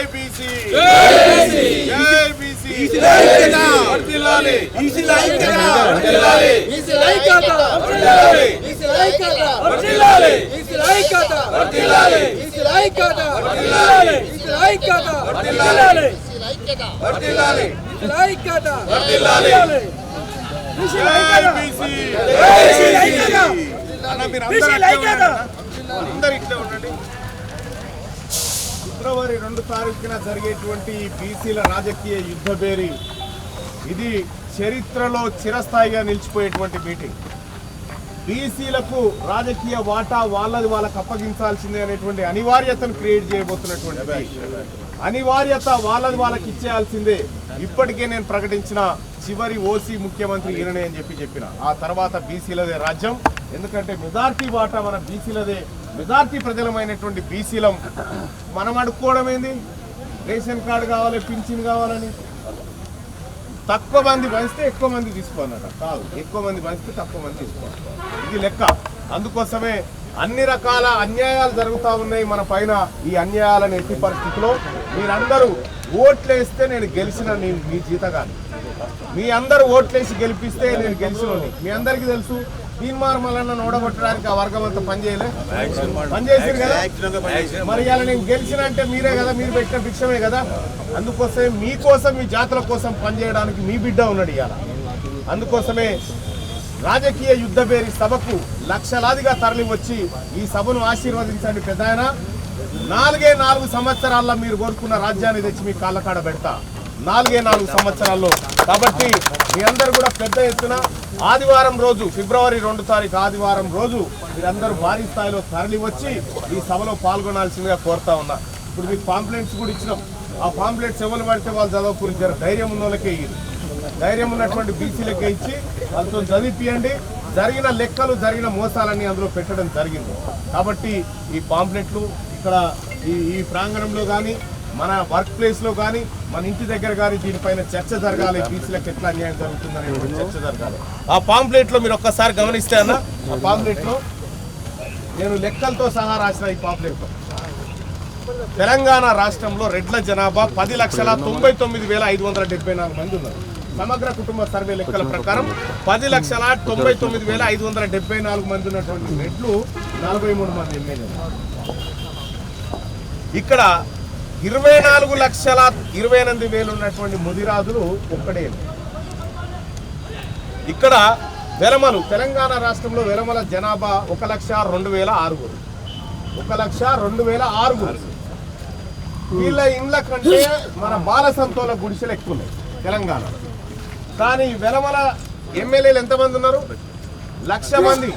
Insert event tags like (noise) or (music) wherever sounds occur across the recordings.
జై బీసీ జై బీసీ వర్ధిల్లాలి బీసీల ఐక్యత వర్ధిల్లాలి బీసీల జై బీసీ బీసీల ఐక్యత అన్న మీరు అందరూ. అందరూ ఇట్లే ఉండండి ఫిబ్రవరి రెండు తారీఖున జరిగేటువంటి బీసీల రాజకీయ యుద్ధ బేరి. ఇది చరిత్రలో చిరస్థాయిగా నిలిచిపోయేటువంటి మీటింగ్. బీసీలకు రాజకీయ వాటా వాళ్ళది వాళ్ళకు అప్పగించాల్సిందే అనేటువంటి అనివార్యతను క్రియేట్ చేయబోతున్నటువంటి అనివార్యత వాళ్ళది వాళ్ళకి ఇచ్చేయాల్సిందే. ఇప్పటికే నేను ప్రకటించిన చివరి ఓసీ ముఖ్యమంత్రి ఈయననే అని చెప్పి చెప్పిన. ఆ తర్వాత బీసీలదే రాజ్యం. ఎందుకంటే మెజార్టీ వాటా మన బీసీలదే. మెజార్టీ ప్రజలమైనటువంటి బీసీలం మనం అడుక్కోవడం ఏంది రేషన్ కార్డు కావాలి పింఛన్ కావాలని. తక్కువ మంది పంచితే ఎక్కువ మంది తీసుకోనట కాదు ఎక్కువ మంది పంచితే తక్కువ మంది తీసుకోవాలి. ఇది లెక్క. అందుకోసమే అన్ని రకాల అన్యాయాలు జరుగుతూ ఉన్నాయి మన పైన ఈ అన్యాయాలను ఎట్టి పరిస్థితిలో. మీరందరూ ఓట్లు వేస్తే నేను గెలిచిన నేను మీ జీతగాని మీ అందరూ ఓట్లేసి గెలిపిస్తే నేను గెలిచిన మీ అందరికీ తెలుసు తీర్మార్ మల్లన్న ఓడగొట్టడానికి ఆ వర్గం అంతా పనిచేయలే పనిచేసారు కదా? మరి ఇలా నేను గెలిచినంటే మీరే కదా మీరు పెట్టిన భిక్షమే కదా? అందుకోసమే మీకోసం మీ జాతుల కోసం పనిచేయడానికి మీ బిడ్డ ఉన్నాడు ఇవాళ. అందుకోసమే రాజకీయ యుద్ధ పేరి సభకు లక్షలాదిగా తరలి వచ్చి ఈ సభను ఆశీర్వదించండి పెద్ద నాలుగే నాలుగు సంవత్సరాల్లో మీరు కోరుకున్న రాజ్యాన్ని తెచ్చి మీ కాళ్ళకాడ పెడతా. నాలుగే నాలుగు సంవత్సరాల్లో. కాబట్టి మీ అందరు కూడా పెద్ద ఎత్తున ఆదివారం రోజు ఫిబ్రవరి రెండు తారీఖు ఆదివారం రోజు మీరందరూ భారీ స్థాయిలో తరలి వచ్చి ఈ సభలో పాల్గొనాల్సిందిగా కోరుతా ఉన్నా. ఇప్పుడు మీకు పాంప్లెట్స్ కూడా ఇచ్చినాం. ఆ పాంప్లెట్స్ ఎవరు పడితే వాళ్ళు చదవకూరి జర ధైర్యం ఉన్న వాళ్ళకే ధైర్యం ఉన్నటువంటి బీసీలకే ఇచ్చి వాళ్ళతో చదివిపియండి. జరిగిన లెక్కలు జరిగిన మోసాలన్నీ అందులో పెట్టడం జరిగింది. కాబట్టి ఈ పాంప్లెట్లు ఇక్కడ ఈ ఈ ప్రాంగణంలో కానీ మన వర్క్ ప్లేస్లో కానీ మన ఇంటి దగ్గర కానీ దీనిపైన చర్చ జరగాలి. బీసీలకు ఎట్లా అన్యాయం జరుగుతుందనే చర్చ జరగాలి. ఆ పాంప్లెట్లో మీరు ఒక్కసారి గమనిస్తే అన్న ఆ పాంప్లెట్లో నేను లెక్కలతో సహా రాసిన ఈ పాంప్లెట్లో తెలంగాణ రాష్ట్రంలో రెడ్ల జనాభా పది లక్షల తొంభై తొమ్మిది వేల ఐదు వందల డెబ్బై నాలుగు మంది ఉన్నారు. సమగ్ర కుటుంబ సర్వే లెక్కల ప్రకారం పది లక్షల తొంభై తొమ్మిది వేల ఐదు వందల డెబ్బై నాలుగు మంది ఉన్నటువంటి రెడ్లు నలభై మూడు మంది ఎమ్మెల్యేలు. ఇక్కడ ఇరవై నాలుగు లక్షల ఇరవై ఎనిమిది వేలు ఉన్నటువంటి ముదిరాజులు ఒక్కడే. ఇక్కడ వెలమలు తెలంగాణ రాష్ట్రంలో వెలమల జనాభా ఒక లక్ష రెండు వేల ఆరుగురు. ఒక లక్ష రెండు వేల ఆరుగురు. వీళ్ళ ఇండ్ల కంటే మన బాల సంతోల గుడిసెలు ఎక్కువ ఉన్నాయి తెలంగాణ. కానీ వెలమల ఎమ్మెల్యేలు ఎంతమంది ఉన్నారు? లక్ష మంది.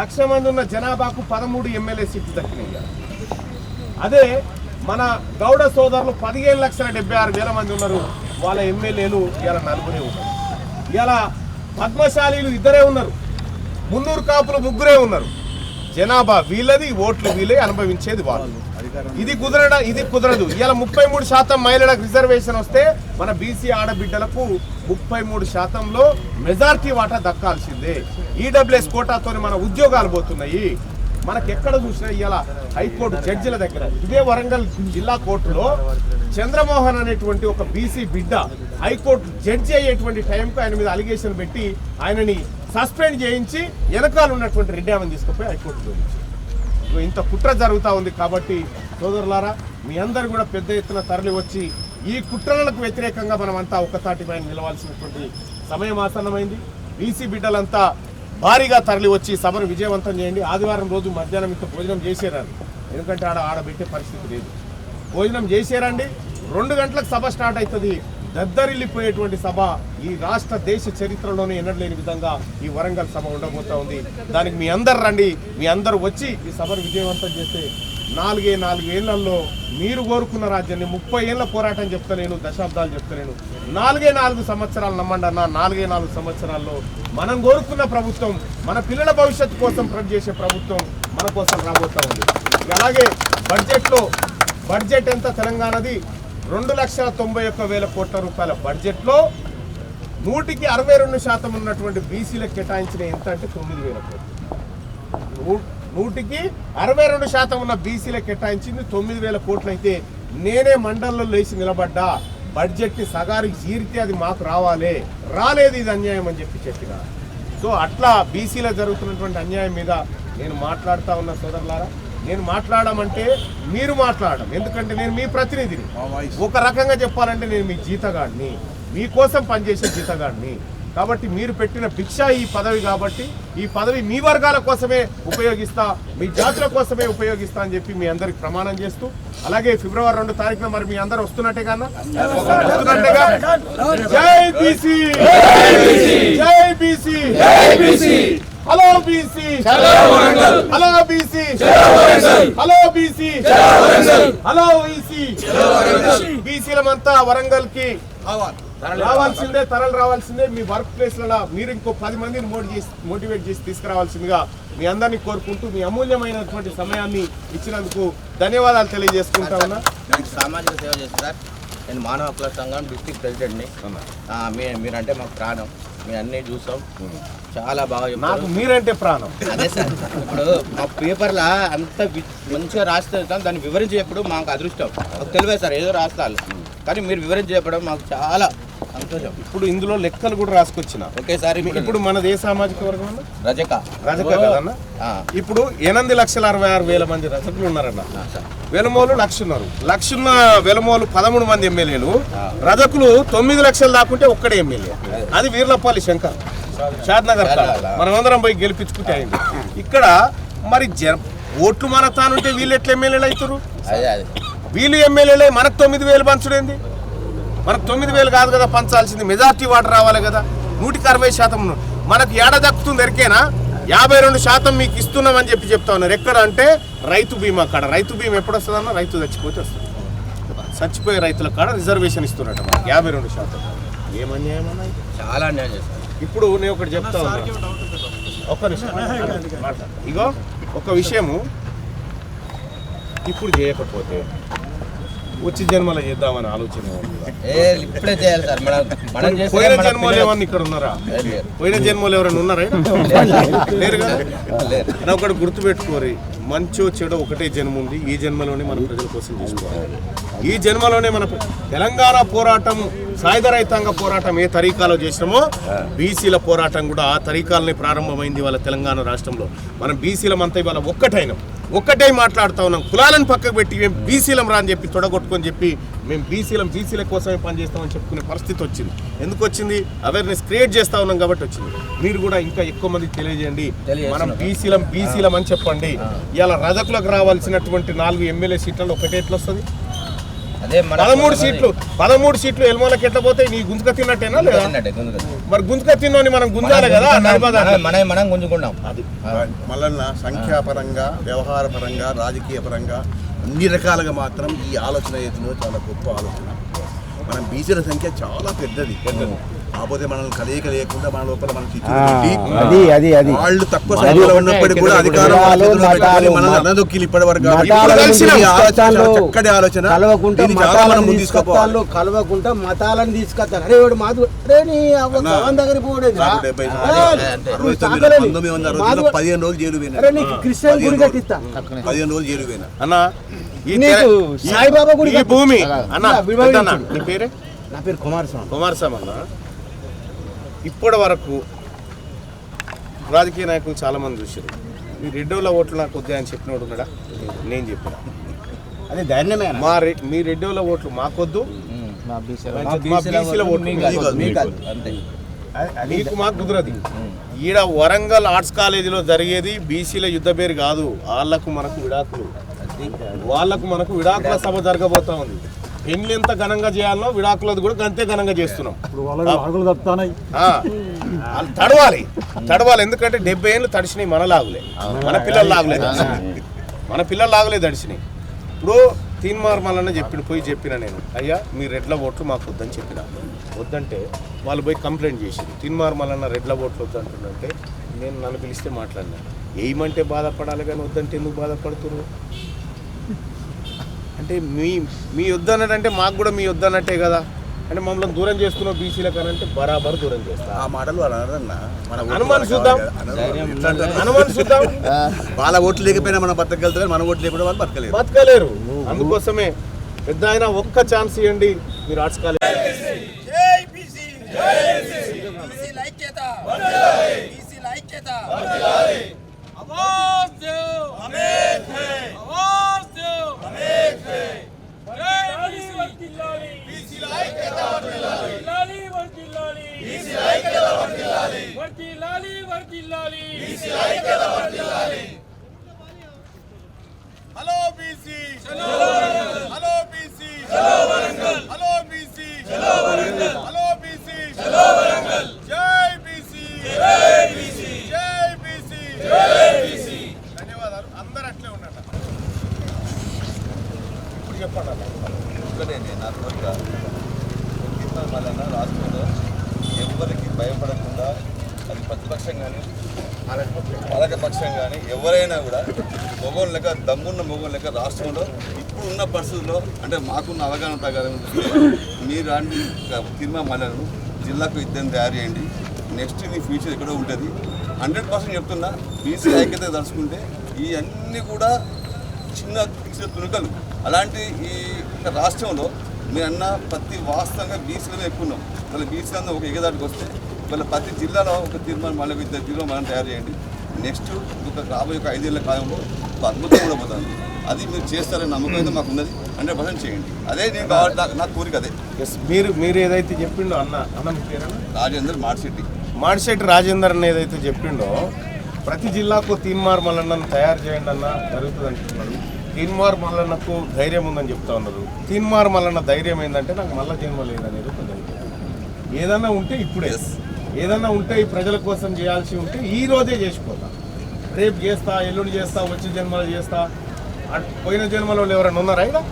లక్ష మంది ఉన్న జనాభాకు పదమూడు ఎమ్మెల్యే సీట్లు దక్కినాయి. అదే మన గౌడ సోదరులు పదిహేను లక్షల డెబ్బై ఆరు వేల మంది ఉన్నారు. వాళ్ళ ఎమ్మెల్యేలు ఇలా నలుగురే ఉన్నారు. ఇలా పద్మశాలీలు ఇద్దరే ఉన్నారు. మున్నూరు కాపులు ముగ్గురే ఉన్నారు. జనాభా వీళ్ళది ఓట్లు వీళ్ళే అనుభవించేది వాళ్ళు. ఇది కుదరడ? ఇది కుదరదు. ఇలా ముప్పై మూడు శాతం మహిళలకు రిజర్వేషన్ వస్తే మన బీసీ ఆడబిడ్డలకు ముప్పై మూడు శాతంలో మెజార్టీ వాటా దక్కాల్సిందే. ఈడబ్ల్యూఎస్ కోటాతో మన ఉద్యోగాలు పోతున్నాయి. మనకి ఎక్కడ చూసినా ఇవాళ హైకోర్టు జడ్జిల దగ్గర. ఇదే వరంగల్ జిల్లా కోర్టులో చంద్రమోహన్ అనేటువంటి ఒక బీసీ బిడ్డ హైకోర్టు జడ్జి అయ్యేటువంటి టైంకు ఆయన మీద అలిగేషన్ పెట్టి ఆయనని సస్పెండ్ చేయించి వెనకాల ఉన్నటువంటి రెడ్డామని తీసుకుపోయి హైకోర్టు చూపించి ఇంత కుట్ర జరుగుతూ ఉంది కాబట్టి సోదరులారా మీ అందరు కూడా పెద్ద ఎత్తున తరలి వచ్చి ఈ కుట్రలకు వ్యతిరేకంగా మనమంతా అంతా పైన నిలవాల్సినటువంటి సమయం ఆసన్నమైంది. బీసీ బిడ్డలంతా భారీగా తరలి వచ్చి సభను విజయవంతం చేయండి. ఆదివారం రోజు మధ్యాహ్నం ఇంత భోజనం చేసేరారు. ఎందుకంటే ఆడ ఆడబెట్టే పరిస్థితి లేదు. భోజనం చేసేరండి. రెండు గంటలకు సభ స్టార్ట్ అవుతుంది దద్దరిల్లిపోయేటువంటి సభ ఈ రాష్ట్ర దేశ చరిత్రలోనే ఎన్నడలేని విధంగా ఈ వరంగల్ సభ ఉండబోతా ఉంది. దానికి మీ అందరు రండి. మీ అందరూ వచ్చి ఈ సభను విజయవంతం చేస్తే నాలుగే నాలుగేళ్ళలో మీరు కోరుకున్న రాజ్యాన్ని ముప్పై ఏళ్ళ పోరాటం చెప్తలేను దశాబ్దాలు చెప్తలేను. నాలుగే నాలుగు సంవత్సరాలు నమ్మండి అన్న నాలుగే నాలుగు సంవత్సరాల్లో మనం కోరుకున్న ప్రభుత్వం మన పిల్లల భవిష్యత్తు కోసం ప్రతి చేసే ప్రభుత్వం మన కోసం రాబోతా ఉంది. అలాగే బడ్జెట్లో బడ్జెట్ ఎంత తెలంగాణది? రెండు లక్షల తొంభై ఒక్క వేల కోట్ల రూపాయల బడ్జెట్లో నూటికి అరవై రెండు శాతం ఉన్నటువంటి బీసీలకు కేటాయించిన ఎంత అంటే తొమ్మిది వేల కోట్లు. నూ- నూటికి అరవై రెండు శాతం ఉన్న బీసీలకు కేటాయించింది తొమ్మిది వేల కోట్లు అయితే నేనే మండలంలో లేచి నిలబడ్డా. బడ్జెట్ని సగారికి చీరితే అది మాకు రావాలి. రాలేదు ఇది అన్యాయం అని చెప్పి చెప్పిన. సో అట్లా బీసీలో జరుగుతున్నటువంటి అన్యాయం మీద నేను మాట్లాడుతా ఉన్న సోదరులారా. నేను మాట్లాడమంటే మీరు మాట్లాడడం. ఎందుకంటే నేను మీ ప్రతినిధిని. ఒక రకంగా చెప్పాలంటే నేను మీ జీతగాడిని. మీకోసం పనిచేసే జీతగాడిని. కాబట్టి మీరు పెట్టిన భిక్ష ఈ పదవి కాబట్టి ఈ పదవి మీ వర్గాల కోసమే ఉపయోగిస్తా మీ జాతుల కోసమే ఉపయోగిస్తా అని చెప్పి మీ అందరికి ప్రమాణం చేస్తూ అలాగే ఫిబ్రవరి రెండు తారీఖున మరి మీ అందరు వస్తున్నట్టే కన్నా? జై బీసీ! జై BC! Hello BC! Hello BC! Hello BC! Hello EC బీసీలమంతా వరంగల్కి రావాల్సిందే తరలి రావాల్సిందే. మీ వర్క్ ప్లేస్లలో మీరు ఇంకో పది మందిని మోటి చేసి మోటివేట్ చేసి తీసుకురావాల్సిందిగా మీ అందరినీ కోరుకుంటూ మీ అమూల్యమైనటువంటి సమయాన్ని ఇచ్చినందుకు ధన్యవాదాలు తెలియజేసుకుంటా ఉన్నా. నేను సామాజిక సేవ చేస్తారు నేను మానవ హక్కుల సంఘం డిస్టిక్ ప్రెసిడెంట్ని. మీ మీరంటే మాకు ప్రాణం. మేము అన్నీ చూసాం. చాలా బాగా నాకు మీరంటే ప్రాణం. అదే సార్ ఇప్పుడు మా పేపర్లో అంత మంచిగా రాస్తే దాన్ని వివరించి చెప్పడం మాకు అదృష్టం. మాకు తెలియదు సార్ ఏదో రాస్తాను కానీ మీరు వివరించి చెప్పడం మాకు చాలా ఇప్పుడు ఇందులో లెక్కలు కూడా రాసుకొచ్చిన. ఒకేసారి ఇప్పుడు మనది ఏ సామాజిక వర్గం రజక. రజక కదన్న? ఇప్పుడు ఎనిమిది లక్షల అరవై ఆరు వేల మంది రజకులు ఉన్నారన్న. వెలమోలు లక్ష ఉన్నారు లక్ష ఉన్న వెలమోలు పదమూడు మంది ఎమ్మెల్యేలు. రజకులు తొమ్మిది లక్షలు దాకుంటే ఒక్కడే ఎమ్మెల్యే. అది. వీర్లపల్లి శంకర్. షాద్నగర్. మనమందరం పోయి గెలిపించుకుంటే అయింది. ఇక్కడ మరి జన ఓట్లు మన తానుంటే వీళ్ళు ఎట్లా ఎమ్మెల్యేలు అవుతారు? వీళ్ళు ఎమ్మెల్యేలే మనకు తొమ్మిది వేలు పంచుడేంది? మనకు తొమ్మిది వేలు కాదు కదా పంచాల్సింది. మెజార్టీ వాటర్ రావాలి కదా. నూటికి అరవై శాతం మనకు ఏడ దక్కుతుంది ఎరికేనా? యాభై రెండు శాతం మీకు ఇస్తున్నామని చెప్పి చెప్తా ఉన్నారు. ఎక్కడ అంటే రైతు బీమా కాడ. రైతు బీమా ఎప్పుడు వస్తుందన్న రైతు చచ్చిపోతే వస్తుంది. చచ్చిపోయే రైతుల కాడ రిజర్వేషన్ ఇస్తున్నట్టు మనకి. యాభై రెండు శాతం? చాలా అన్యాయం చేస్తారు ఇప్పుడు నేను ఒకటి చెప్తా ఒక్క నిమిషం. ఇగో ఒక విషయము ఇప్పుడు చేయకపోతే వచ్చి జన్మలో చేద్దామని ఆలోచన ఇప్పుడే చేయాలి సార్. మనం పోయిన జన్మలో ఏమన్నా ఇక్కడ ఉన్నారా. పోయిన జన్మలో ఎవరైనా ఉన్నారా లేరు కదా? ఒకటి గుర్తుపెట్టుకోరి. మంచో చెడు ఒకటే జన్మ ఉంది. ఈ జన్మలోనే మన ప్రజల కోసం చేసుకోవాలి. ఈ జన్మలోనే మన తెలంగాణ పోరాటం సాయుధ రైతాంగ పోరాటం ఏ తరీకాలో చేసినామో బీసీల పోరాటం కూడా ఆ తరీకాలనే ప్రారంభమైంది వాళ్ళ తెలంగాణ రాష్ట్రంలో. మనం బీసీలం అంతా ఇవాళ ఒక్కటైనాం. ఒక్కటే మాట్లాడుతా ఉన్నాం. కులాలను పక్కకు పెట్టి మేము బీసీలం రా అని చెప్పి తొడగొట్టుకొని చెప్పి మేము బీసీలం బీసీల కోసమే పనిచేస్తామని చెప్పుకునే పరిస్థితి వచ్చింది. ఎందుకు వచ్చింది? అవేర్నెస్ క్రియేట్ చేస్తా ఉన్నాం కాబట్టి వచ్చింది. మీరు కూడా ఇంకా ఎక్కువ మందికి తెలియజేయండి. మనం బీసీలం బీసీలం అని చెప్పండి. ఇలా రజకులకు రావాల్సినటువంటి నాలుగు ఎమ్మెల్యే సీట్లలో ఒకటే ఎట్లా వస్తుంది పదమూడు సీట్లు పదమూడు సీట్లు ఎల్మోలకి ఎట్లా పోతాయి నీ గుంజుక తిన్నట్టేనా లేదా. మరి గుంజుక తిన్నోని మనం గుంజాలి కదా మనం- మనం గుంజుకున్నాం అది. మల్లన్న సంఖ్యాపరంగా వ్యవహారపరంగా రాజకీయ పరంగా అన్ని రకాలుగా మాత్రం ఈ ఆలోచన ఏదో చాలా గొప్ప ఆలోచన. మనం బీసీల సంఖ్య చాలా పెద్దది. కాకపోతే మనల్ని కలయిక లేకుండా మన లోపల మన చిచ్చులు పెట్టి అది అది అది. వాళ్ళు తక్కువ సంఖ్యలో ఉన్నప్పటికీ కూడా అధికారం మనల్ని అన్నదొక్కిలు ఇప్పటి వరకు చక్కటి ఆలోచన. చాలా మనం కలవకుంటా మతాలను తీసుకొస్తాను అరే వాడు మాధు అరే నీ దగ్గర. పంతొమ్మిది వందల పదిహేను రోజులు జైలు పోయినా. అరే నీకు క్రిస్టియన్ గుడి కట్టిస్తా. పదిహేను రోజులు జైలు పోయినా. అన్న నీకు సాయిబాబా గుడి ఈ భూమి. అన్న నీ పేరే? నా పేరు కుమారస్వామి. కుమారస్వామి అన్న. ఇప్పటి వరకు రాజకీయ నాయకులు చాలా మంది చూసారు ఈ రెడ్డోల ఓట్లు నాకు వద్దా అని చెప్పినోడు ఉన్నాడా? నేను చెప్పిన. అది ధైర్యమే మా మీ రెడ్డోల ఓట్లు మాకొద్దు. నీకు మాకు కుదరది. ఈడ వరంగల్ ఆర్ట్స్ కాలేజీలో జరిగేది బీసీల యుద్ధ పేరు కాదు. వాళ్ళకు మనకు విడాకులు. వాళ్ళకు మనకు విడాకుల. సభ జరగబోతా ఉంది. పెళ్ళి ఎంత ఘనంగా చేయాలనో విడాకులది కూడా అంతే ఘనంగా చేస్తున్నాం. తడవాలి తడవాలి. ఎందుకంటే డెబ్బై ఏళ్ళు తడిసినాయి మన లాగులే. మన పిల్లలు లాగులే మన పిల్లలు లాగులే తడిసినాయి. ఇప్పుడు తీన్మార్ మల్లన్న చెప్పిన పోయి చెప్పిన నేను అయ్యా మీ రెడ్ల ఓట్లు మాకు వద్దని చెప్పిన. వద్దంటే వాళ్ళు పోయి కంప్లైంట్ చేసింది. తీన్మార్ మల్లన్న రెడ్ల ఓట్లు వద్దంటుందంటే నేను నన్ను పిలిస్తే మాట్లాడినా. ఏమంటే బాధపడాలి కానీ వద్దంటే ఎందుకు బాధపడుతున్నారు? అంటే మీ మీ వద్దు అన్నట్టు మాకు కూడా మీ వద్దు అన్నట్టే కదా. అంటే మమ్మల్ని దూరం చేస్తున్నాం బీసీల కనంటే బరాబర్ దూరం చేస్తాం. ఆ మాటలు హనుమాన్ చూద్దాం. అనుమానం (laughs) చూద్దాం. వాళ్ళ ఓట్లు లేకపోయినా మనం బతకగలుగుతారు మన ఓట్లు లేకపోయినా వాళ్ళు బతకలేరు. బతకలేరు. అందుకోసమే పెద్ద ఆయన ఒక్క ఛాన్స్ ఇవ్వండి. మీరు arts hello BC. Hello BC. Hello BC. Hello BC జై బీసీ జై బీసీ జై బీసీ ధన్యవాదాలు అందరూ అట్లే ఉండండి ఇప్పుడు చెప్పండి అన్న. ఒక్కనేనే నా వలన రాష్ట్రంలో ఎవరికి భయపడకుండా అది ప్రతిపక్షం కానీ పాలకపక్షం కానీ ఎవరైనా కూడా మొగోళ్ళు లెక్క దమ్మున్న మొగోళ్ళు లెక్క రాష్ట్రంలో ఇప్పుడు ఉన్న పరిస్థితుల్లో అంటే మాకున్న అవగాహన ప్రకారం మీరు రాని తిరుమల మల్లలను జిల్లాకు ఇద్దరిని తయారు చేయండి. నెక్స్ట్ నీ ఫ్యూచర్ ఎక్కడో ఉంటుంది. హండ్రెడ్ పర్సెంట్ చెప్తున్నా బీసీ ఐక్యత తలుచుకుంటే ఈ అన్నీ కూడా చిన్న తీసిన తుణుకలు అలాంటి ఈ రాష్ట్రంలో మీరు అన్న ప్రతి వాస్తవంగా బీసీలో ఎక్కువ ఉన్నాం వాళ్ళ బీసీలందరూ ఒక ఎగదాటికి వస్తే వాళ్ళ ప్రతి జిల్లాలో ఒక తీర్మానం మళ్ళీ ఇద్దరు జిల్లా మనం తయారు చేయండి. నెక్స్ట్ ఒక రాబోయే ఒక ఐదేళ్ళ కాలంలో ఒక అద్భుతం కూడా పోతుంది. అది మీరు చేస్తారని నమ్మకం అయితే మాకు ఉన్నది. హండ్రెడ్ పర్సెంట్ చేయండి. అదే నేను కావాలి నాకు- నా కోరిక అదే. ఎస్ మీరు మీరు ఏదైతే చెప్పిండో అన్న అన్న మీ రాజేందర్ మార్చెట్టి మాడిశెట్టి రాజేందర్ అని ఏదైతే చెప్పిండో ప్రతి జిల్లాకు తీన్మార్ మల్లన్నను తయారు చేయండి అన్న జరుగుతుంది అంటున్నారు తీన్మార్ మల్లన్నకు ధైర్యం ఉందని చెప్తా ఉన్నారు. తీన్మార్ మల్లన్న ధైర్యం ఏంటంటే నాకు మల్ల జన్మ లేదనేది ఒక ధైర్యం. ఏదన్నా ఉంటే ఇప్పుడే. ఏదన్నా ఉంటే ఈ ప్రజల కోసం చేయాల్సి ఉంటే ఈ రోజే చేసిపోతా. రేపు చేస్తా ఎల్లుండి చేస్తా వచ్చే జన్మలో చేస్తా. అట్- పోయిన జన్మలో ఎవరైనా ఉన్నారా ఇక్కడ?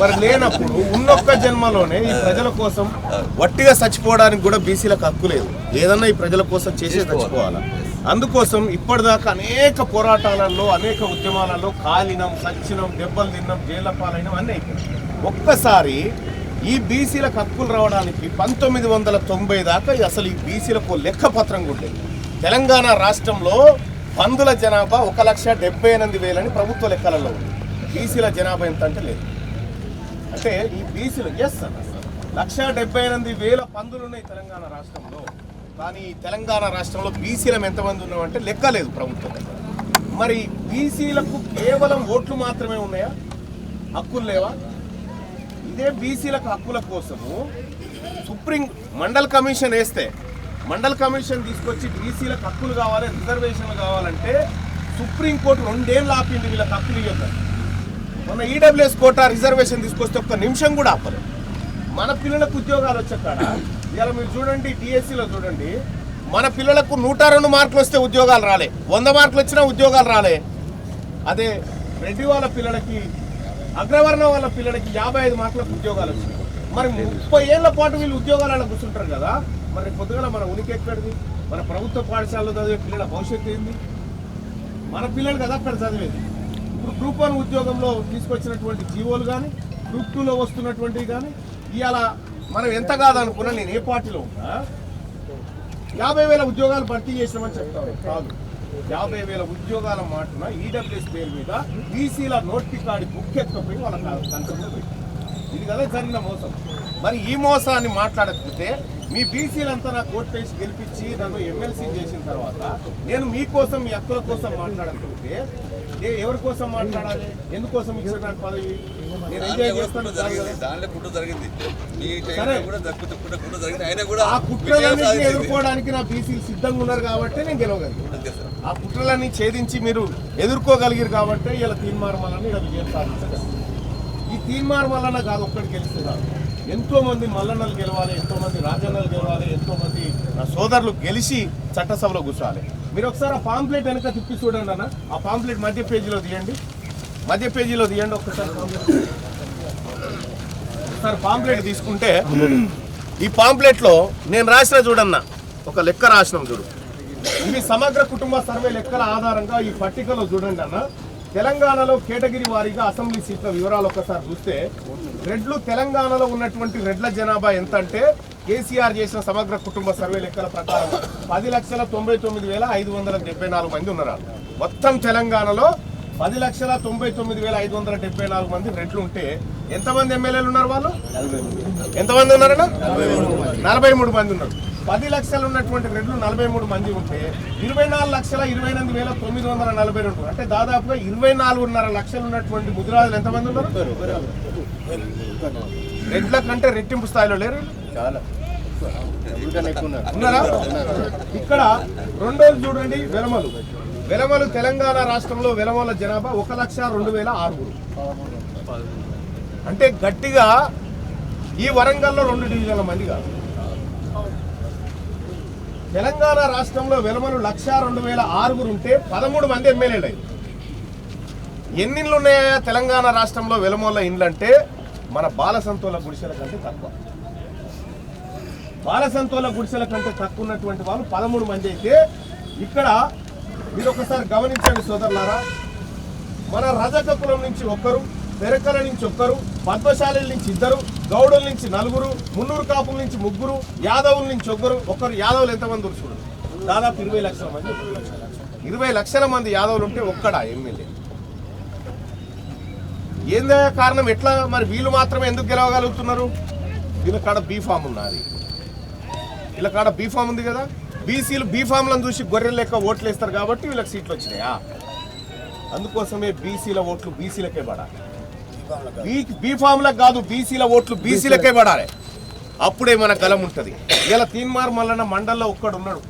మరి లేనప్పుడు ఉన్నొక్క జన్మలోనే ఈ ప్రజల కోసం వట్టిగా చచ్చిపోవడానికి కూడా బీసీలకు హక్కు లేదు. ఏదన్నా ఈ ప్రజల కోసం చేసే చచ్చిపోవాలా? అందుకోసం ఇప్పటిదాకా అనేక పోరాటాలలో అనేక ఉద్యమాలలో కాలినం సచ్చినం దెబ్బలు తిన్నాం జైళ్ళ పాలైనం అన్నీ అయిపోయినాయి. ఒక్కసారి ఈ బీసీలకు హక్కులు రావడానికి పంతొమ్మిది వందల తొంభై దాకా అసలు ఈ బీసీలకు లెక్కపత్రం కూడా ఉండేది. తెలంగాణ రాష్ట్రంలో పందుల జనాభా ఒక లక్ష డెబ్బై ఎనిమిది వేలని ప్రభుత్వ లెక్కలలో ఉంది. బీసీల జనాభా ఎంత అంటే లేదు. అంటే ఈ బీసీలు ఎస్ అన్న. లక్ష డెబ్బై ఎనిమిది వేల పందులు ఉన్నాయి తెలంగాణ రాష్ట్రంలో. కానీ తెలంగాణ రాష్ట్రంలో బీసీలం ఎంతమంది ఉన్నామంటే లెక్క లేదు ప్రభుత్వం. మరి బీసీలకు కేవలం ఓట్లు మాత్రమే ఉన్నాయా? హక్కులు లేవా? ఇదే బీసీలకు హక్కుల కోసము సుప్రీం మండల్ కమిషన్ వేస్తే మండల్ కమిషన్ తీసుకొచ్చి బీసీలకు హక్కులు కావాలి రిజర్వేషన్లు కావాలంటే సుప్రీంకోర్టు రెండేళ్ళు ఆపింది వీళ్ళకి హక్కులు ఇవ్వద్దు మొన్న ఈడబ్ల్యూఎస్ కోటా రిజర్వేషన్ తీసుకొస్తే ఒక్క నిమిషం కూడా ఆపలేదు. మన పిల్లలకు ఉద్యోగాలు వచ్చే కాడ ఇలా మీరు చూడండి డిఎస్సిలో చూడండి. మన పిల్లలకు నూట రెండు మార్కులు వస్తే ఉద్యోగాలు రాలే. వంద మార్కులు వచ్చినా ఉద్యోగాలు రాలే. అదే రెడ్డి వాళ్ళ పిల్లలకి అగ్రవర్ణ వాళ్ళ పిల్లలకి యాభై ఐదు మార్కులకు ఉద్యోగాలు వచ్చినాయి. మరి ముప్పై ఏళ్ళ పాటు వీళ్ళు ఉద్యోగాలలో కూర్చుంటారు కదా? మరి పొద్దుగల మన ఉనికి ఎక్కడిది? మన ప్రభుత్వ పాఠశాలలో చదివే పిల్లల భవిష్యత్తు ఏంది? మన పిల్లలు కదా అక్కడ చదివేది. ఇప్పుడు గ్రూప్ వన్ ఉద్యోగంలో తీసుకొచ్చినటువంటి జీవోలు కానీ గ్రూప్ టూలో వస్తున్నటువంటివి కానీ ఇవాళ మనం ఎంత కాదనుకున్నా నేను ఏ పార్టీలో ఉన్నా యాభై వేల ఉద్యోగాలు భర్తీ చేసినామని చెప్తాను కాదు. యాభై వేల ఉద్యోగాల మాటన ఈడబ్ల్యూఎస్ పేరు మీద బీసీల నోటికాడి బుక్ ఎత్తుకపోయి వాళ్ళ కన్సర్న్లో పెట్టి ఇది కదా జరిగిన మోసం. మరి ఈ మోసాన్ని మాట్లాడకపోతే మీ బీసీలంతా నా కోర్టు వేసి గెలిపించి నన్ను ఎమ్మెల్సీ చేసిన తర్వాత నేను మీకోసం మీ హక్కుల కోసం మాట్లాడకపోతే ఎవరి కోసం మాట్లాడాలి? ఎందుకోసం ఇచ్చిన పదవి? నేను ఎంజాయ్ చేస్తాను. దానిలో కుట్ర జరిగింది. ఆ కుట్రలన్నింటినీ. ఎదుర్కోవడానికి నా బీసీలు సిద్ధంగా ఉన్నారు కాబట్టి నేను గెలవగలిగాను. ఆ కుట్రలన్నీ ఛేదించి మీరు ఎదుర్కోగలిగారు కాబట్టి ఇలా తీర్మానం ఇలా విజయం సాధించగలరు ఈ తీర్మానం వలన కాదు ఒక్కడికి గెలిస్తే కాదు ఎంతో మంది మల్లన్నలు గెలవాలి ఎంతో మంది రాజన్నలు గెలవాలి ఎంతో మంది నా సోదరులు గెలిచి చట్టసభలో కూర్చోవాలి. మీరు ఒకసారి ఆ పాంప్లెట్ వెనక తిప్పి చూడండి అన్న. ఆ పాంప్లెట్ మధ్య పేజీలో తీయండి. మధ్య పేజీలో తీయండి ఒకసారి. ఒకసారి పాంప్లెట్ తీసుకుంటే ఈ పాంప్లెట్లో నేను రాసిన చూడన్న ఒక లెక్క రాసినాం చూడు. ఇవి సమగ్ర కుటుంబ సర్వే లెక్కల ఆధారంగా ఈ పట్టికలో చూడండి అన్న. తెలంగాణలో కేటగిరీ వారీగా అసెంబ్లీ సీట్ల వివరాలు ఒకసారి చూస్తే రెడ్లు తెలంగాణలో ఉన్నటువంటి రెడ్ల జనాభా ఎంత అంటే కేసీఆర్ చేసిన సమగ్ర కుటుంబ సర్వే లెక్కల ప్రకారం పది లక్షల తొంభై తొమ్మిది వేల ఐదు వందల డెబ్బై నాలుగు మంది ఉన్నారు. మొత్తం తెలంగాణలో పది లక్షల తొంభై తొమ్మిది వేల ఐదు వందల డెబ్బై నాలుగు మంది రెడ్లు ఉంటే ఎంతమంది ఎమ్మెల్యేలు ఉన్నారు వాళ్ళు? ఎంతమంది ఉన్నారన్నా? నలభై మూడు మంది ఉన్నారు. పది లక్షలు ఉన్నటువంటి రెడ్లు నలభై మూడు మంది ఉంటే ఇరవై నాలుగు లక్షల ఇరవై ఎనిమిది వేల తొమ్మిది వందల నలభై రెండు అంటే దాదాపుగా ఇరవై నాలుగున్నర లక్షలు ఉన్నటువంటి ముదిరాజులు ఎంతమంది ఉన్నారు? రెడ్ల కంటే రెట్టింపు స్థాయిలో లేరు? చాలా. ఉన్నారా? ఇక్కడ రెండోది చూడండి వెలమలు. వెలమలు తెలంగాణ రాష్ట్రంలో వెలమల జనాభా ఒక లక్ష రెండు వేల ఆరుగురు. అంటే గట్టిగా ఈ వరంగల్లో రెండు డివిజన్ల మంది కాదు. తెలంగాణ రాష్ట్రంలో వెలమలు లక్ష రెండు వేల ఆరుగురు ఉంటే పదమూడు మంది ఎమ్మెల్యేలు అయ్యారు. ఎన్నిళ్ళు ఉన్నాయా తెలంగాణ రాష్ట్రంలో వెలమల ఇండ్లు అంటే మన బాల సంతోల గుడిసెల కంటే తక్కువ. బాల సంతోల గుడిసెల కంటే తక్కువ ఉన్నటువంటి వాళ్ళు పదమూడు మంది అయితే ఇక్కడ మీరు ఒకసారి గమనించండి సోదరులారా మన రజక కులం నుంచి ఒక్కరు పెరకల నుంచి ఒక్కరు పద్మశాలి నుంచి ఇద్దరు గౌడుల నుంచి నలుగురు మున్నూరు కాపుల నుంచి ముగ్గురు యాదవుల నుంచి ఒక్కరు ఒక్కరు యాదవులు ఎంతమంది చూడు? దాదాపు ఇరవై లక్షల మంది ఇరవై లక్షల మంది యాదవులు ఉంటే ఒక్కడా ఎమ్మెల్యే? ఏందా కారణం? ఎట్లా మరి వీళ్ళు మాత్రమే ఎందుకు గెలవగలుగుతున్నారు? వీళ్ళ కాడ బీఫామ్ ఉన్నది. వీళ్ళ కాడ బీఫామ్ ఉంది కదా? బీసీలు బీఫామ్లను చూసి గొర్రెల లెక్క ఓట్లు వేస్తారు కాబట్టి వీళ్ళకి సీట్లు వచ్చినాయా? అందుకోసమే బీసీల ఓట్లు బీసీలకే పడాలి. బీ బీఫామ్లకు కాదు బీసీల ఓట్లు బీసీలకే పడాలి. అప్పుడే మన గలం ఉంటుంది. ఇలా తీన్మార్ మల్లన్న మండల్లో ఒక్కడు ఉన్నాడు.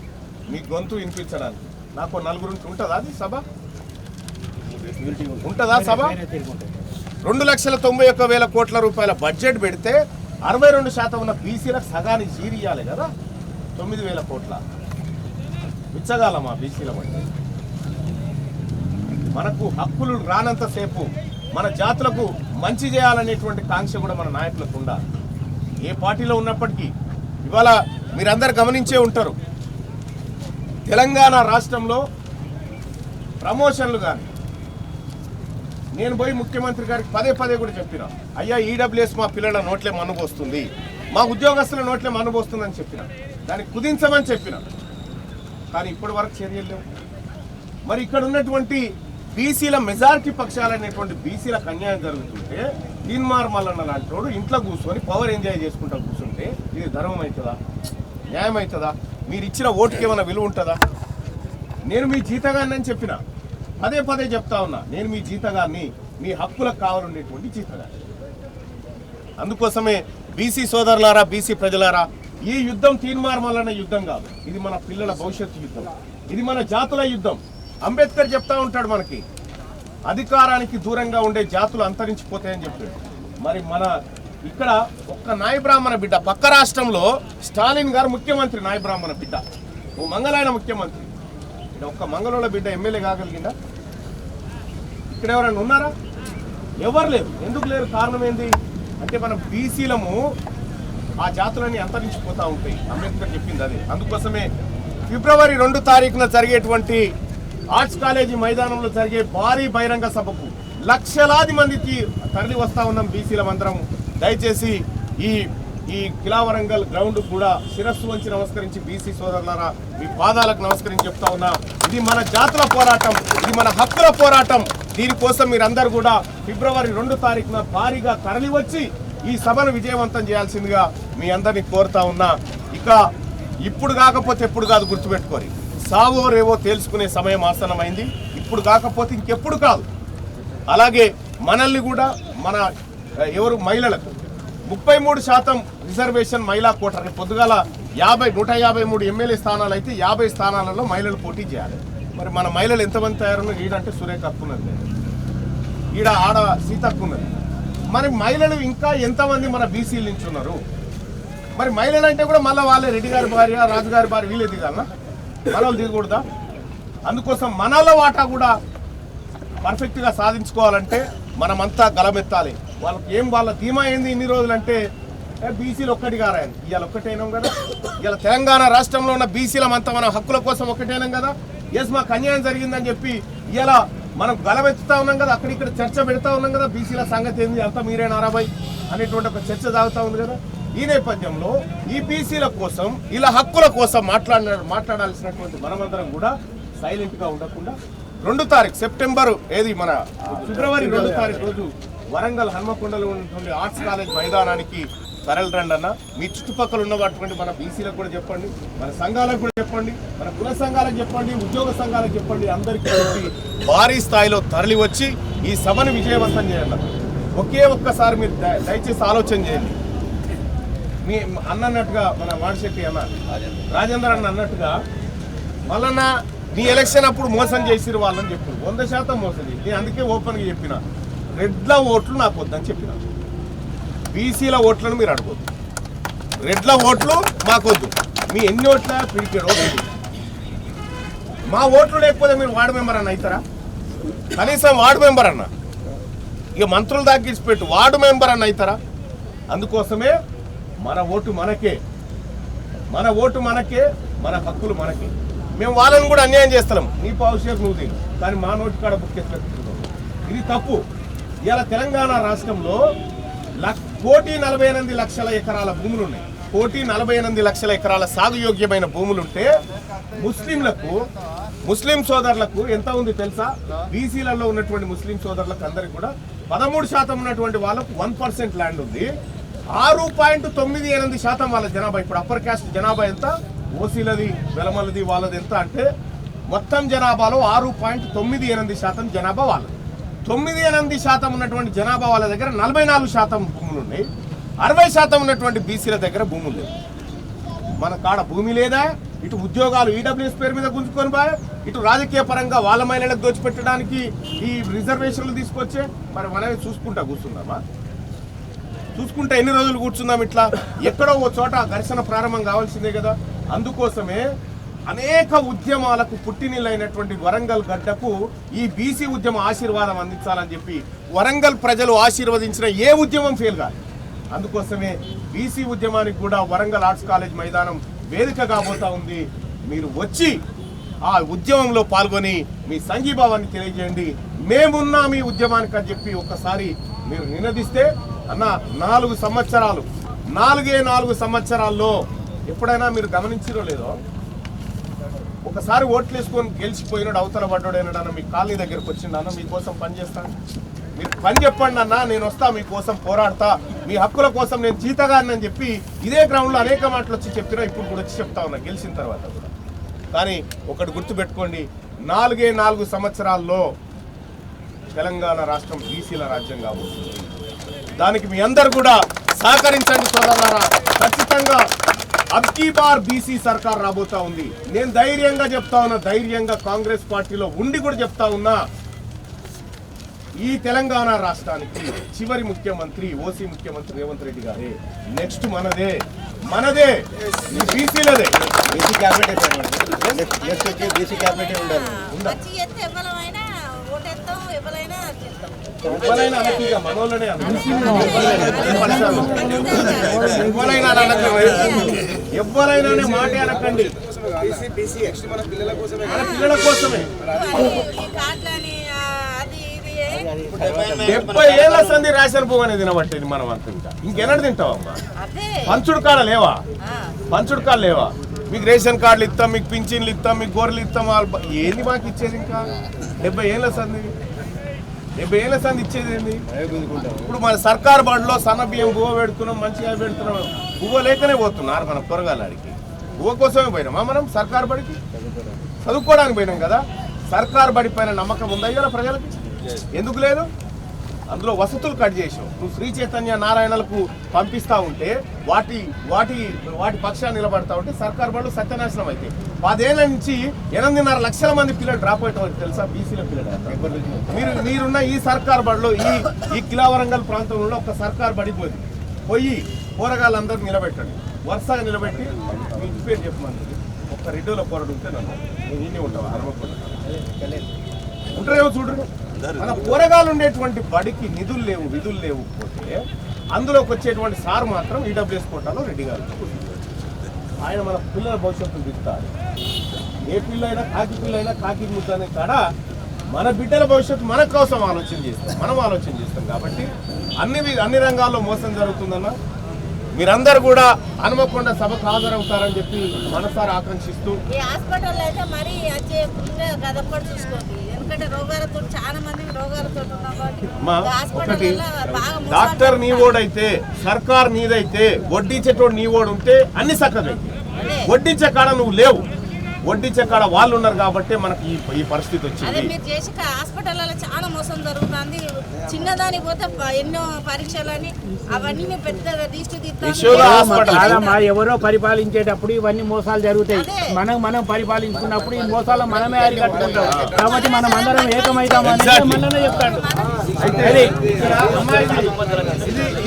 మీ గొంతు వినిపించడానికి. నాకు నలుగురు ఉంటుందా అది సభ? ఉంటుందా సభ? రెండు లక్షల తొంభై ఒక్క వేల కోట్ల రూపాయల బడ్జెట్ పెడితే అరవై రెండు శాతం ఉన్న బీసీలకు సగానికి జీరి ఇవ్వాలి కదా. తొమ్మిది వేల కోట్ల. ఇచ్చగాలమా బీసీల అంటే మనకు హక్కులు రానంతసేపు మన జాతులకు మంచి చేయాలనేటువంటి కాంక్ష కూడా మన నాయకులకు ఉండాలి. ఏ పార్టీలో ఉన్నప్పటికీ ఇవాళ మీరందరు గమనించే ఉంటారు. తెలంగాణ రాష్ట్రంలో ప్రమోషన్లు కానీ నేను పోయి ముఖ్యమంత్రి గారికి పదే పదే కూడా చెప్పిన అయ్యా ఈడబ్ల్యూఎస్ మా పిల్లల నోట్లే మనుగొస్తుంది మా ఉద్యోగస్తుల నోట్లే మనుగొస్తుందని చెప్పిన దాన్ని కుదించమని చెప్పిన కానీ ఇప్పటి వరకు చర్యలు లేవు మరి ఇక్కడ ఉన్నటువంటి బీసీల మెజారిటీ పక్షాలనేటువంటి బీసీలకు అన్యాయం జరుగుతుంటే దీన్మార్ మల్లన్న లాంటి ఇంట్లో కూర్చొని పవర్ ఎంజాయ్ చేసుకుంటా కూర్చుంటే ఇది ధర్మం అవుతుందా? న్యాయం అవుతుందా? మీరు ఇచ్చిన ఓటుకి ఏమైనా విలువ ఉంటుందా? నేను మీ జీతగాన్ని అని చెప్పిన. పదే పదే చెప్తా ఉన్నా నేను మీ జీతగాన్ని మీ హక్కులకు కావాలనేటువంటి జీతగాన్ని. అందుకోసమే బీసీ సోదరులారా బీసీ ప్రజలారా ఈ యుద్ధం తీర్మార్మలన్న యుద్ధం కాదు. ఇది మన పిల్లల భవిష్యత్తు యుద్ధం. ఇది మన జాతుల యుద్ధం. అంబేద్కర్ చెప్తా ఉంటాడు మనకి అధికారానికి దూరంగా ఉండే జాతులు అంతరించిపోతాయని చెప్పాడు మరి మన ఇక్కడ ఒక్క నాయ బ్రాహ్మణ బిడ్డ పక్క రాష్ట్రంలో స్టాలిన్ గారు ముఖ్యమంత్రి నాయ బ్రాహ్మణ బిడ్డ. ఓ మంగళాయన ముఖ్యమంత్రి. ఇక్కడ ఒక్క మంగళూరు బిడ్డ ఎమ్మెల్యే కాగలిగిందా? ఇక్కడ ఎవరైనా ఉన్నారా? ఎవరు లేరు. ఎందుకు లేరు? కారణం ఏంది? అంటే మనం బీసీలము ఆ జాతులన్నీ అంతరించిపోతూ ఉంటాయి. అంబేద్కర్ చెప్పింది అది. అందుకోసమే ఫిబ్రవరి రెండు తారీఖున జరిగేటువంటి ఆర్ట్స్ కాలేజీ మైదానంలో జరిగే భారీ బహిరంగ సభకు లక్షలాది మందికి తరలి వస్తా ఉన్నాం బీసీల మందరం. దయచేసి ఈ ఈ కిలా వరంగల్ గ్రౌండ్ కూడా శిరస్సు వంచి నమస్కరించి బీసీ సోదరులారా మీ పాదాలకు నమస్కరించి చెప్తా ఉన్నా ఇది మన జాతుల పోరాటం ఇది మన హక్కుల పోరాటం. దీనికోసం మీరందరూ కూడా ఫిబ్రవరి రెండు తారీఖున భారీగా తరలివచ్చి ఈ సభను విజయవంతం చేయాల్సిందిగా మీ అందరినీ కోరుతా ఉన్నా ఇక ఇప్పుడు కాకపోతే ఎప్పుడు కాదు గుర్తుపెట్టుకోరి. సావో రేవో తేల్చుకునే సమయం ఆసనమైంది ఇప్పుడు కాకపోతే ఇంకెప్పుడు కాదు. అలాగే మనల్ని కూడా మన ఎవరు మహిళలకు ముప్పై మూడు శాతం రిజర్వేషన్ మహిళా కోట రేపు పొద్దుగాల యాభై నూట యాభై మూడు ఎమ్మెల్యే స్థానాలు అయితే యాభై స్థానాలలో మహిళలు పోటీ చేయాలి. మరి మన మహిళలు ఎంతమంది తయారున్నారు? ఈడంటే సురేఖ హక్కున్నది లేదు ఈడ ఆడ సీతక్కున్నది మరి మహిళలు ఇంకా ఎంతమంది మన బీసీల నుంచి ఉన్నారు మరి మహిళలు అంటే కూడా మళ్ళీ వాళ్ళే రెడ్డి గారి భార్య రాజుగారి భార్య వీళ్ళే దిగాలనా మనలు దిగకూడదా? అందుకోసం మనల వాటా కూడా పర్ఫెక్ట్గా సాధించుకోవాలంటే మనమంతా గలమెత్తాలి. వాళ్ళకి ఏం వాళ్ళ ధీమా ఏంది ఇన్ని రోజులంటే? ఏ, బీసీలు ఒక్కటి గారాయని ఇవాళ ఒక్కటైనాం కదా. ఇవాళ తెలంగాణ రాష్ట్రంలో ఉన్న బీసీలమంతా మన హక్కుల కోసం ఒక్కటైనాం కదా. ఎస్ మాకు అన్యాయం జరిగిందని చెప్పి ఇలా మనం గలమెత్తుతా ఉన్నాం కదా. అక్కడ ఇక్కడ చర్చ పెడతా ఉన్నాం కదా. బీసీల సంగతి ఏంది? అంతా మీరే నారాబాయ్ అనేటువంటి ఒక చర్చ సాగుతూ ఉంది కదా. ఈ నేపథ్యంలో ఈ బీసీల కోసం ఇలా హక్కుల కోసం మాట్లాడిన మాట్లాడాల్సినటువంటి మనమందరం కూడా సైలెంట్గా ఉండకుండా రెండు తారీఖు సెప్టెంబర్ ఏది మన ఫిబ్రవరి రెండు తారీఖు రోజు వరంగల్ హన్మకొండలో ఉన్నటువంటి ఆర్ట్స్ కాలేజ్ మైదానానికి తరలి రండి అన్న మీ చుట్టుపక్కల ఉన్నటువంటి మన బీసీలకు కూడా చెప్పండి మన సంఘాలకు కూడా చెప్పండి మన కుల సంఘాలకు చెప్పండి ఉద్యోగ సంఘాలకు చెప్పండి. అందరికీ భారీ స్థాయిలో తరలి వచ్చి ఈ సభను విజయవంతం చేయాలి ఒకే ఒక్కసారి మీరు దయచేసి ఆలోచన చేయండి. మీ అన్న అన్నట్టుగా మన వాడిశెట్టి అన్న రాజేంద్ర అన్న అన్నట్టుగా మళ్ళన్న నీ ఎలక్షన్ అప్పుడు మోసం చేసిరు వాళ్ళని చెప్పు వంద శాతం మోసం చేసి నేను అందుకే ఓపెన్గా చెప్పిన. రెడ్ల ఓట్లు నాకు వద్దని చెప్పిన. బీసీల ఓట్లను మీరు అడగొద్దు. రెడ్ల ఓట్లు మాకొద్దు. మీ ఎన్ని ఓట్ల పిడికేడు ఓట్లు మా ఓట్లు లేకపోతే మీరు వార్డు మెంబర్ అన్న అవుతారా? కనీసం వార్డు మెంబర్ అన్న. ఇక మంత్రులు తగ్గించి పెట్టు వార్డు మెంబర్ అన్న అవుతారా? అందుకోసమే మన ఓటు మనకే. మన ఓటు మనకే మన హక్కులు మనకే. మేము వాళ్ళని కూడా అన్యాయం చేస్తున్నాం నీ భవిష్యత్ నువ్వు తిను. కానీ మా నోటి కాడ బుక్ ఇది తప్పు. ఇలా తెలంగాణ రాష్ట్రంలో లక్- కోటి నలభై ఎనిమిది లక్షల ఎకరాల భూములు ఉన్నాయి కోటి నలభై ఎనిమిది లక్షల ఎకరాల సాగు యోగ్యమైన భూములుంటే ముస్లింలకు ముస్లిం సోదరులకు ఎంత ఉంది తెలుసా? బీసీలలో ఉన్నటువంటి ముస్లిం సోదరులకు అందరికి కూడా పదమూడు శాతం ఉన్నటువంటి వాళ్ళకు వన్ పర్సెంట్ ల్యాండ్ ఉంది. ఆరు పాయింట్ తొమ్మిది ఎనిమిది శాతం వాళ్ళ జనాభా. ఇప్పుడు అప్పర్ క్యాస్ట్ జనాభా ఎంత? ఓసీలది వెలమలది వాళ్ళది ఎంత అంటే మొత్తం జనాభాలో ఆరు పాయింట్ తొమ్మిది ఎనిమిది శాతం జనాభా వాళ్ళది. తొమ్మిది ఎనిమిది శాతం ఉన్నటువంటి జనాభా వాళ్ళ దగ్గర నలభై నాలుగు శాతం భూములు ఉన్నాయి. అరవై శాతం ఉన్నటువంటి బీసీల దగ్గర భూములు లేవు. మన కాడ భూమి లేదా? ఇటు ఉద్యోగాలు ఈడబ్ల్యూఎస్ పేరు మీద గుంజుకొని బాయ్ ఇటు రాజకీయ పరంగా వాళ్ళ మహిళలకు దోచిపెట్టడానికి ఈ రిజర్వేషన్లు తీసుకొచ్చే. మరి మనమే చూసుకుంటా కూర్చుందామా చూసుకుంటే ఎన్ని రోజులు కూర్చుందాం ఇట్లా? ఎక్కడో ఓ చోట ఘర్షణ ప్రారంభం కావాల్సిందే కదా. అందుకోసమే అనేక ఉద్యమాలకు పుట్టినిల్లైనటువంటి వరంగల్ గడ్డకు ఈ బీసీ ఉద్యమ ఆశీర్వాదం అందించాలని చెప్పి వరంగల్ ప్రజలు ఆశీర్వదించిన ఏ ఉద్యమం ఫెయిల్ కాదు. అందుకోసమే బీసీ ఉద్యమానికి కూడా వరంగల్ ఆర్ట్స్ కాలేజ్ మైదానం వేదిక కాబోతా ఉంది. మీరు వచ్చి ఆ ఉద్యమంలో పాల్గొని మీ సంఘీభావాన్ని తెలియజేయండి. మేమున్నా మీ ఉద్యమానికి అని చెప్పి ఒక్కసారి మీరు నినదిస్తే అన్న నాలుగు సంవత్సరాలు. నాలుగే నాలుగు సంవత్సరాల్లో ఎప్పుడైనా మీరు గమనించిరో లేదో ఒకసారి ఓట్లు వేసుకొని గెలిచిపోయినాడు అవతల పడ్డాడు మీ కాలనీ దగ్గరకు వచ్చిండు మీకోసం పని చేస్తాను. మీరు పని చెప్పండి అన్న నేను వస్తా మీకోసం పోరాడతా మీ హక్కుల కోసం నేను జీతగానని చెప్పి ఇదే గ్రౌండ్లో అనేక మాటలు వచ్చి చెప్పినా ఇప్పుడు కూడా వచ్చి చెప్తా ఉన్నా గెలిచిన తర్వాత కూడా. కానీ ఒకటి గుర్తుపెట్టుకోండి నాలుగే నాలుగు సంవత్సరాల్లో తెలంగాణ రాష్ట్రం బీసీల రాజ్యం కాబోతుంది. దానికి మీ అందరు కూడా సహకరించండి సోదరులారా. ఖచ్చితంగా అబ్కీ బార్ బీసీ సర్కార్ రాబోతా ఉంది. నేను ధైర్యంగా చెప్తా ఉన్నా ధైర్యంగా కాంగ్రెస్ పార్టీలో ఉండి కూడా చెప్తా ఉన్నా ఈ తెలంగాణ రాష్ట్రానికి చివరి ముఖ్యమంత్రి ఓసీ ముఖ్యమంత్రి రేవంత్ రెడ్డి గారే. నెక్స్ట్ మనదే మనదే బీసీలదే. బీసీ క్యాబినెట్ నెక్స్ట్ వచ్చి బీసీ క్యాబినెట్ ఉండాలి. ఎవరైనా మాట అనకండి. మన పిల్లల కోసమే? డెబ్బై ఏళ్ళ సంది రేషన్ పువ్వు అనేది తినబట్టేది మనం అంత ఇంకా. ఇంకెన్నడు తింటావమ్మా? పంచుడు కాడ లేవా? ఆ, పంచుడు కాడ లేవా? మీకు రేషన్ కార్డులు ఇస్తాం మీకు పింఛన్లు ఇస్తాం మీకు గొర్రెలు ఇస్తాం వాళ్ళ- ఏంది మాకు ఇచ్చేది ఇంకా? డెబ్బై ఏళ్ళ సంది డెబ్బై ఏళ్ళ సంది ఇచ్చేది ఏంది ఇప్పుడు మన సర్కార్ బడిలో సన్న బియ్యం బువ్వ పెడుతున్నాం మంచిగా పెడుతున్నాం. బువ్వ లేకనే పోతున్నారు మన పొరగాలాడికి బువ్వ కోసమే పోయినామా మనం సర్కార్ బడికి? చదువుకోవడానికి. పోయినాం కదా. సర్కార్ బడి పైన నమ్మకం ఉందా ఇవాళ ప్రజలకి? ఎందుకు లేదు? అందులో వసతులు కట్ చేసావు నువ్వు శ్రీ చైతన్య నారాయణలకు పంపిస్తా ఉంటే వాటి వాటి వాటి పక్షాన్ని నిలబడతా ఉంటే సర్కార్ బడులు సత్యనాశనం అయితే. పదేళ్ళ నుంచి ఎనిమిదిన్నర లక్షల మంది పిల్లలు డ్రాప్ అవుతామని తెలుసా? బీసీల పిల్లలు. మీరు మీరున్న ఈ సర్కార్ బడిలో ఈ ఈ కిలావరంగల్ ప్రాంతంలో ఒక సర్కార్ బడి పోయి పోయి పోరగాళ్ళందరూ నిలబెట్టండి. వరుసగా నిలబెట్టి మీ పేరు చెప్పమని ఒక్క రెడ్డిలో పోరాడు ఉంటే నన్ను. నేను ఉంటావా? హనుమకొండ ఉంటారేమో చూడండి మన కూరగాయలు ఉండేటువంటి బడికి నిధులు లేవు విధులు లేవు పోతే అందులోకి వచ్చేటువంటి సార్ మాత్రం ఈడబ్ల్యూఎస్ కోటాలో రెడ్డి గారు. ఆయన మన పిల్లల భవిష్యత్తును దిగుతారు ఏ పిల్ల అయినా కాకి పిల్ల అయినా కాకి ముద్ద అనే కాడ మన బిడ్డల భవిష్యత్తు మన కోసం ఆలోచన చేస్తాం మనం ఆలోచన చేస్తాం కాబట్టి అన్ని అన్ని రంగాల్లో మోసం జరుగుతుందన్న మీరందరూ కూడా హనుమకొండ సభకు హాజరవుతారని చెప్పి మనసారి ఆకాంక్షిస్తూ ఈ హాస్పిటల్ అయితే మరీ ఎందుకంటే ఎందుకంటే రోగాలతో చాలా మంది రోగాలతో ఉన్నాం డాక్టర్ నీ. ఓడైతే సర్కార్ నీదైతే వడ్డించేటోడు నీ ఓడు ఉంటే అన్ని అదే. వడ్డించే కాడ నువ్వు లేవు వడ్డించే కాడ వాళ్ళు ఉన్నారు కాబట్టి మనకి ఈ ఈ పరిస్థితి అదే వచ్చింది మీరు చేసి హాస్పిటల్లో చాలా మోసం జరుగుతుంది. చిన్నదానికి పోతే ఎన్నో పరీక్షలని అవన్నీ పెద్దగా దిష్టి ఎవరో పరిపాలించేటప్పుడు ఇవన్నీ మోసాలు జరుగుతాయి. మనం మనం పరిపాలించుకున్నప్పుడు ఈ మోసాలు మనమే అరికట్టుకుంటాం. కాబట్టి మనం అందరం ఏకమైతామని. మననే చెప్తాడు అయితే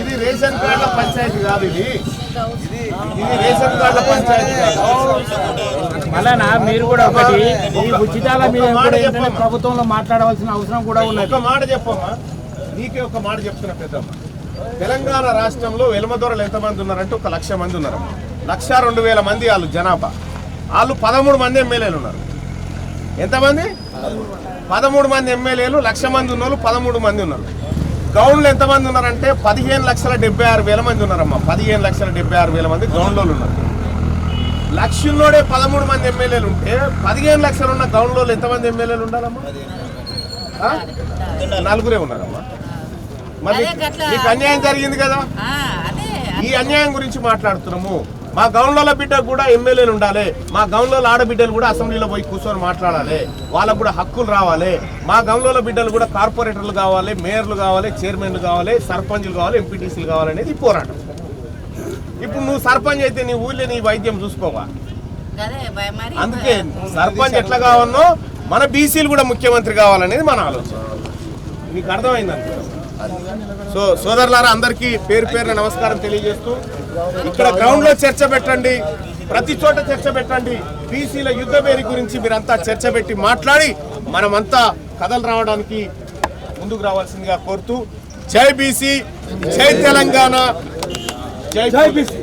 ఇది రేషన్ కార్డుల పంచాయతీ కాదు ఇది. మళ్ళా మీరు కూడా ఒకటి ఈ ఉచితాల మీద కూడా. ప్రభుత్వంలో మాట్లాడవలసిన అవసరం కూడా ఉన్నది. ఒక మాట చెప్పమ్మా. నీకే ఒక మాట చెప్తున్నా పెద్దమ్మ. తెలంగాణ రాష్ట్రంలో వెలుమదొరలు ఎంతమంది ఉన్నారంటే ఒక లక్ష మంది ఉన్నారు. లక్ష రెండు వేల మంది వాళ్ళు జనాభా. వాళ్ళు పదమూడు మంది ఎమ్మెల్యేలు ఉన్నారు. ఎంతమంది? పదమూడు మంది ఎమ్మెల్యేలు లక్ష మంది ఉన్నోళ్ళు పదమూడు మంది ఉన్నారు. గౌండ్లు ఎంతమంది ఉన్నారంటే పదిహేను లక్షల డెబ్బై ఆరు వేల మంది ఉన్నారమ్మా. పదిహేను లక్షల డెబ్బై ఆరు వేల మంది గౌండ్లోళ్ళు ఉన్నారు. లక్షల్లోనే పదమూడు మంది ఎమ్మెల్యేలు ఉంటే పదిహేను లక్షలు ఉన్న గౌండ్లో ఎంతమంది ఎమ్మెల్యేలు ఉండాలమ్మా? నలుగురే ఉన్నారమ్మా. మరి మీకు అన్యాయం జరిగింది కదా? ఈ అన్యాయం గురించి మాట్లాడుతున్నాము. మా గౌన్ల బిడ్డ కూడా ఎమ్మెల్యేలు ఉండాలి. మా గౌన్ల ఆడబిడ్డలు కూడా అసెంబ్లీలో పోయి కూర్చొని మాట్లాడాలి. వాళ్ళకు కూడా హక్కులు రావాలి. మా గౌన్ల బిడ్డలు కూడా కార్పొరేటర్లు కావాలి మేయర్లు కావాలి చైర్మన్లు కావాలి సర్పంచ్లు కావాలి ఎంపీటీసీలు కావాలి అనేది ఈ పోరాటం. ఇప్పుడు నువ్వు సర్పంచ్ అయితే నీ ఊళ్ళో నీ వైద్యం చూసుకోవా? అందుకే సర్పంచ్ ఎట్లా కావాలనో మన బీసీలు కూడా ముఖ్యమంత్రి కావాలనేది మన ఆలోచన. మీకు అర్థమైంది. సో సోదరులారా అందరికీ పేరు పేరున నమస్కారం తెలియజేస్తూ ఇక్కడ గ్రౌండ్లో చర్చ పెట్టండి ప్రతి చోట చర్చ పెట్టండి బీసీల యుద్ధ పేరు గురించి మీరంతా చర్చ పెట్టి మాట్లాడి మనమంతా కథలు రావడానికి ముందుకు రావాల్సిందిగా కోరుతూ జై బీసీ జై తెలంగాణ జై బీసీ.